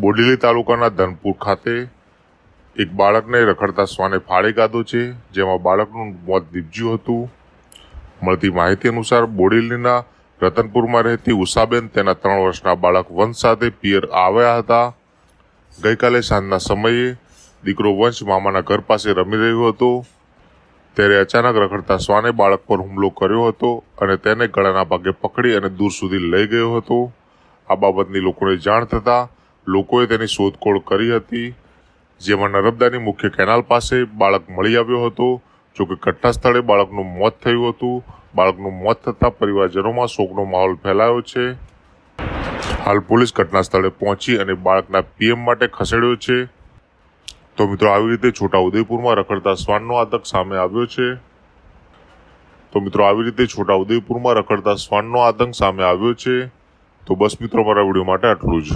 બોડેલી તાલુકાના ધનપુર ખાતે એક બાળકને રખડતા શ્વાને ફાળી ગાધો છે, જેમાં બાળકનું મોત નીપજ્યું હતું. મળતી માહિતી અનુસાર બોડેલીના રતનપુરમાં રહેતી ઉષાબેન તેના ત્રણ વર્ષના બાળક વંશ સાથે પિયર આવ્યા હતા. ગઈકાલે સાંજના સમયે દીકરો વંશ મામાના ઘર પાસે રમી રહ્યો હતો. ત્યારે અચાનક રખડતા શ્વાને બાળક પર હુમલો કર્યો હતો અને તેને ગળાના ભાગે પકડી અને દૂર સુધી લઈ ગયો હતો. આ બાબતની લોકોને જાણ થતાં લોકોએ તેની શોધખોળ કરી હતી, જેમાં નર્મદાની મુખ્ય કેનાલ પાસે બાળક મળી આવ્યો હતો. જોકે ઘટના સ્થળે બાળકનું મોત થયું હતું. બાળકનું મોત થતાં પરિવારજનોમાં શોકનો માહોલ ફેલાયો છે. હાલ પોલીસ ઘટના સ્થળે પહોંચી અને બાળકના પીએમ માટે ખસેડ્યો છે. તો મિત્રો, આવી રીતે છોટા ઉદયપુરમાં રખડતા શ્વાનનો આતંક સામે આવ્યો છે. તો મિત્રો, આવી રીતે છોટા ઉદયપુરમાં રખડતા શ્વાનનો આતંક સામે આવ્યો છે. તો બસ મિત્રો મારા વીડિયો માટે આટલું જ.